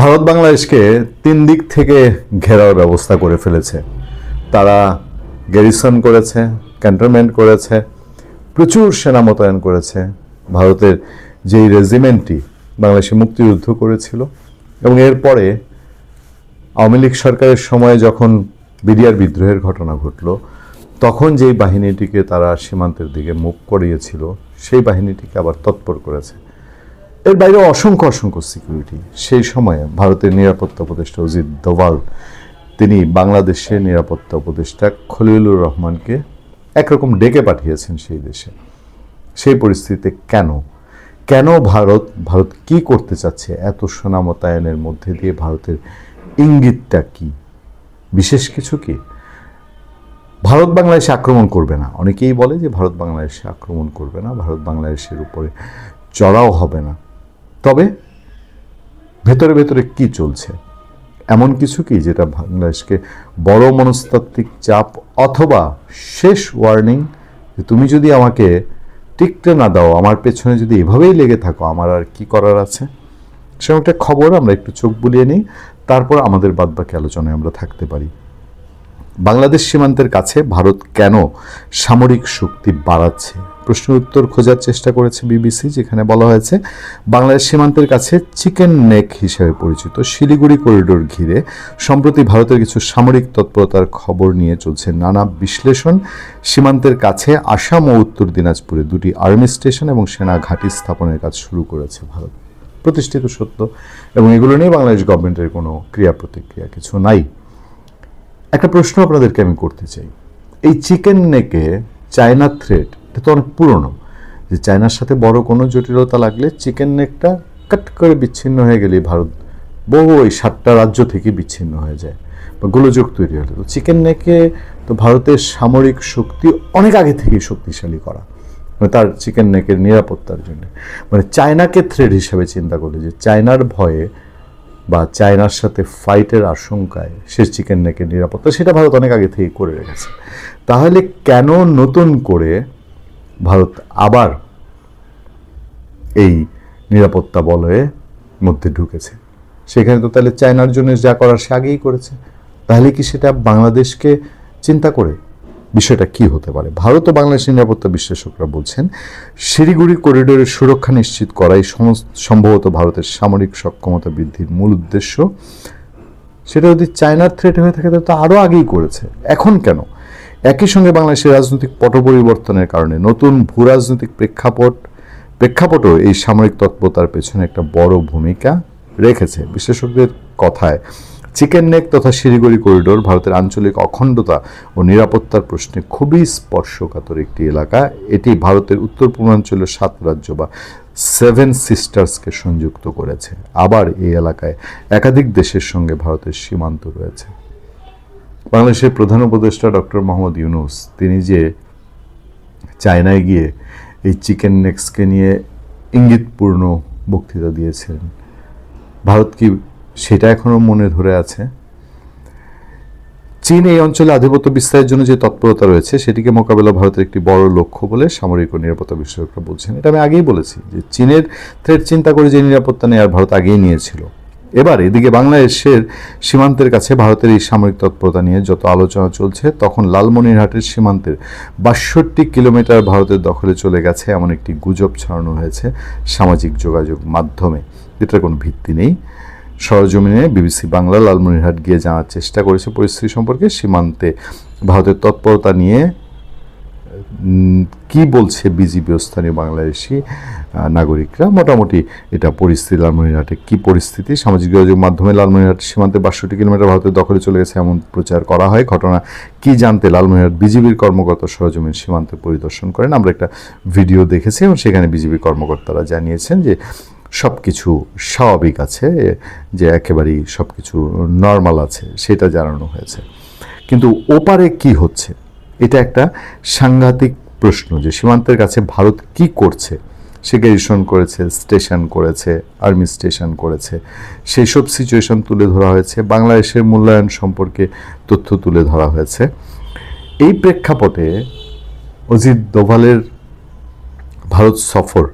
ভারত বাংলাদেশকে তিন দিক থেকে ঘেরার ব্যবস্থা করে ফেলেছে। তারা গ্যারিসন করেছে ক্যান্টনমেন্ট করেছে, প্রচুর সেনা মোতায়েন করেছে। ভারতের যেই রেজিমেন্টটি বাংলাদেশে মুক্তিযুদ্ধ করেছিল এবং এরপরে আওয়ামী লীগ সরকারের সময় যখন বিডিআর বিদ্রোহের ঘটনা ঘটল, তখন যেই বাহিনীটিকে তারা সীমান্তের দিকে মুখ করিয়েছিল, সেই বাহিনীটিকে আবার তৎপর করেছে। এর বাইরে অসংখ্য অসংখ্য সিকিউরিটি সেই সময়ে ভারতের নিরাপত্তা উপদেষ্টা অজিত দোভাল, তিনি বাংলাদেশের নিরাপত্তা উপদেষ্টা খলিলুর রহমানকে একরকম ডেকে পাঠিয়েছেন সেই দেশে। সেই পরিস্থিতিতে কেন? কেন ভারত ভারত কি করতে চাচ্ছে? এত সোনা মোতায়েনের মধ্যে দিয়ে ভারতের ইঙ্গিতটা কি? বিশেষ কিছু কি? ভারত বাংলাদেশে আক্রমণ করবে না। অনেকেই বলে যে ভারত বাংলাদেশে আক্রমণ করবে না, ভারত বাংলাদেশের উপরে চড়াও হবে না। ভেতরে ভেতরে কি চলছে? এমন কিছু কি যেটা বাংলাদেশকে বড় মনস্তাত্ত্বিক চাপ অথবা শেষ ওয়ার্নিং যে তুমি যদি আমাকে টিকতে না দাও, আমার পেছনে যদি এভাবেই লেগে থাকো, আমার আর কি করার আছে? সেরকম একটা খবর আমরা একটু চোখ বুলিয়ে নিই, তারপর আমাদের বাদবাকি আলোচনায় আমরা থাকতে পারি। বাংলাদেশ সীমান্তের কাছে ভারত কেন সামরিক শক্তি বাড়াচ্ছে? প্রশ্নের উত্তর খোঁজার চেষ্টা করেছে বিবিসি, যেখানে বলা হয়েছে, বাংলাদেশ সীমান্তের কাছে চিকেন নেক হিসেবে পরিচিত শিলিগুড়ি করিডোর ঘিরে, সম্প্রতি ভারতের কিছু সামরিক তৎপরতার খবর নিয়ে চলছে নানা বিশ্লেষণ। সীমান্তের কাছে আসাম ও উত্তর দিনাজপুরে দুটি আর্মি স্টেশন এবং সেনা ঘাঁটি স্থাপনের কাজ শুরু করেছে ভারত। প্রতিষ্ঠিত সত্য এবং এগুলো নিয়ে বাংলাদেশ গভর্নমেন্টের কোনো ক্রিয়া প্রতিক্রিয়া কিছু নাই। একটা প্রশ্ন আপনাদেরকে আমি করতে চাই। এই চিকেন নেকে চায়না থ্রেড এটা তো অনেক পুরনো। যে চায়নার সাথে বড় কোনো জটিলতা লাগলে চিকেন নেকটা কাট করে বিচ্ছিন্ন হয়ে গেলে ভারত বহু ওই সাতটা রাজ্য থেকে বিচ্ছিন্ন হয়ে যায় বা গোলযোগ তৈরি হলে। তো চিকেন নেকে তো ভারতের সামরিক শক্তি অনেক আগে থেকেই শক্তিশালী করা। মানে তার চিকেন নেকের নিরাপত্তার জন্য। মানে চায়নাকে থ্রেড হিসাবে চিন্তা করলে যে চায়নার ভয়ে বা চায়নার সাথে ফাইটের আশঙ্কায় সে চিকেন নেকের নিরাপত্তা সেটা ভারত অনেক আগে থেকেই করে রেখেছে। তাহলে কেন নতুন করে ভারত আবার এই নিরাপত্তা বলয়ের মধ্যে ঢুকেছে। সেখানে তো তাহলে চায়নার জন্য যা করার সে আগেই করেছে। তাহলে কি সেটা বাংলাদেশকে চিন্তা করে বিষয়টা কি হতে পারে? ভারত ও বাংলাদেশের নিরাপত্তা বিশ্লেষকরা বলছেন শিলিগুড়ি করিডোরের সুরক্ষা নিশ্চিত করাই সম্ভবত ভারতের সামরিক সক্ষমতা বৃদ্ধির মূল উদ্দেশ্য। সেটা যদি চায়নার থ্রেট হয়ে থাকে, তাহলে তো আরও আগেই করেছে। এখন কেন? একই সঙ্গে বাংলাদেশের রাজনৈতিক পট পরিবর্তনের কারণে নতুন ভূ রাজনৈতিক প্রেক্ষাপট, প্রেক্ষাপটও এই সামরিক তৎপরতার পেছনে একটা বড় ভূমিকা রেখেছে। বিশ্লেষকদের কথায়, চিকেন নেক তথা শিলিগুড়ি করিডোর ভারতের আঞ্চলিক অখণ্ডতা ও নিরাপত্তার প্রশ্নে খুবই স্পর্শকাতর একটি এলাকা। এটি ভারতের উত্তর পূর্বাঞ্চলের সাত রাজ্য বা সেভেন সিস্টার্সকে সংযুক্ত করেছে। আবার এই এলাকায় একাধিক দেশের সঙ্গে ভারতের সীমান্ত রয়েছে। বাংলাদেশের প্রধান উপদেষ্টা ডক্টর মোহাম্মদ ইউনুস, তিনি যে চায়নায় গিয়ে এই চিকেন নেক্সকে নিয়ে ইঙ্গিতপূর্ণ বক্তৃতা দিয়েছেন, ভারত কি সেটা এখনও মনে ধরে আছে? চীন এই অঞ্চলে আধিপত্য বিস্তারের জন্য যে তৎপরতা রয়েছে, সেটিকে মোকাবেলা ভারতের একটি বড় লক্ষ্য বলে সামরিক ও নিরাপত্তা বিশ্লেষকরা বলছেন। এটা আমি আগেই বলেছি যে চীনের থ্রেট চিন্তা করে যে নিরাপত্তা নেই আর ভারত আগেই নিয়েছিল। এবার এদিকে বাংলাদেশের সীমান্তের কাছে ভারতের এই সামরিক তৎপরতা নিয়ে যত আলোচনা চলছে, তখন লালমনিরহাটের সীমান্তের বাষট্টি কিলোমিটার ভারতের দখলে চলে গেছে এমন একটি গুজব ছড়ানো হয়েছে সামাজিক যোগাযোগ মাধ্যমে। এটার কোনো ভিত্তি নেই। সরজমিনে বিবিসি বাংলা লালমনিরহাট গিয়ে জানার চেষ্টা করেছে পরিস্থিতি সম্পর্কে। সীমান্তে ভারতের তৎপরতা নিয়ে কি বলছে বিজিবি ও স্থানীয় বাংলাদেশি নাগরিকরা? মোটামুটি এটা পরিস্থিতি লালমনিরহাটে কি পরিস্থিতি? সামাজিক যোগাযোগ মাধ্যমে লালমনিরহাট সীমান্তে বাষট্টি কিলোমিটার ভারতের দখলে চলে গেছে এমন প্রচার করা হয়। ঘটনা কি জানতে লালমনিরহাট বিজিবির কর্মকর্তা সরজমিন সীমান্তে পরিদর্শন করেন? আমরা একটা ভিডিও দেখেছি এবং সেখানে বিজিবি কর্মকর্তারা জানিয়েছেন যে সব কিছু স্বাভাবিক আছে, যে একেবারেই সব কিছু নর্মাল আছে, সেটা জানানো হয়েছে। কিন্তু ওপারে কি হচ্ছে? এটা একটা সাংঘাতিক প্রশ্ন যে সীমান্তের কাছে ভারত কি করছে? সে গ্যারিসন করেছে স্টেশন করেছে আর্মি স্টেশন করেছে। সেই সব সিচুয়েশন তুলে ধরা হয়েছে। বাংলাদেশের মূল্যায়ন সম্পর্কে তথ্য তুলে ধরা হয়েছে। এই প্রেক্ষাপটে অজিত দোভালের ভারত সফর,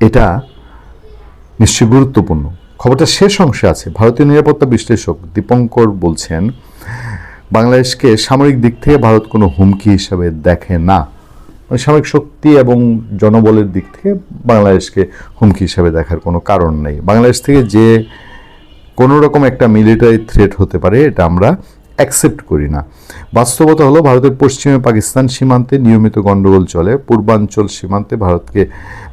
এটা নিশ্চয়ই গুরুত্বপূর্ণ। খবরটা শেষ অংশে আছে। ভারতীয় নিরাপত্তা বিশ্লেষক দীপঙ্কর বলছেন বাংলাদেশকে সামরিক দিক থেকে ভারত কোনো হুমকি হিসাবে দেখে না। মানে সামরিক শক্তি এবং জনবলের দিক থেকে বাংলাদেশকে হুমকি হিসাবে দেখার কোনো কারণ নেই। বাংলাদেশ থেকে যে কোনো রকম একটা মিলিটারি থ্রেট হতে পারে, এটা আমরা অ্যাকসেপ্ট করি না। বাস্তবতা হলো, ভারতের পশ্চিমে পাকিস্তান সীমান্তে নিয়মিত গণ্ডগোল চলে। পূর্বাঞ্চল সীমান্তে ভারতকে,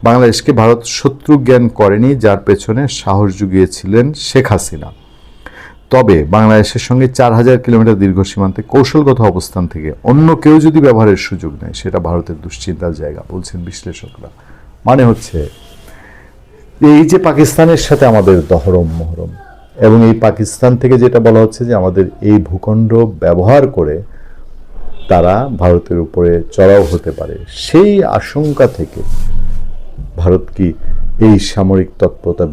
বাংলাদেশকে ভারত শত্রু জ্ঞান করেনি, যার পেছনে সাহস জুগিয়েছিলেন শেখ হাসিনা। তবে বাংলাদেশের সঙ্গে চার হাজার কিলোমিটার দীর্ঘ সীমান্তে কৌশলগত অবস্থান থেকে অন্য কেউ যদি ব্যবহারের সুযোগ নেয়, সেটা ভারতের দুশ্চিন্তার জায়গা, বলছেন বিশ্লেষকরা। মানে হচ্ছে, এই যে পাকিস্তানের সাথে আমাদের দহরম মহরম, এবং এই পাকিস্তান থেকে যেটা বলা হচ্ছে যে আমাদের এই ভূখণ্ড ব্যবহার করে তারা ভারতের উপরে চড়াও হতে পারে, সেই আশঙ্কা থেকে ভারত কি এই সামরিক তৎপরতা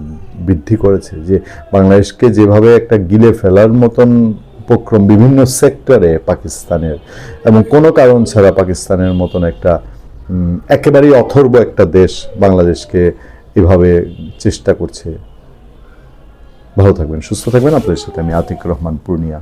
বৃদ্ধি করেছে যে বাংলাদেশকে যেভাবে একটা গিলে ফেলার মতন উপক্রম বিভিন্ন সেক্টরে পাকিস্তানের এবং কোনো কারণ ছাড়া পাকিস্তানের মতন একটা একেবারেই অথর্ব একটা দেশ বাংলাদেশকে এভাবে চেষ্টা করছে। ভালো থাকবেন, সুস্থ থাকবেন। আপনাদের সাথে আমি আতিক রহমান পূর্ণিয়া।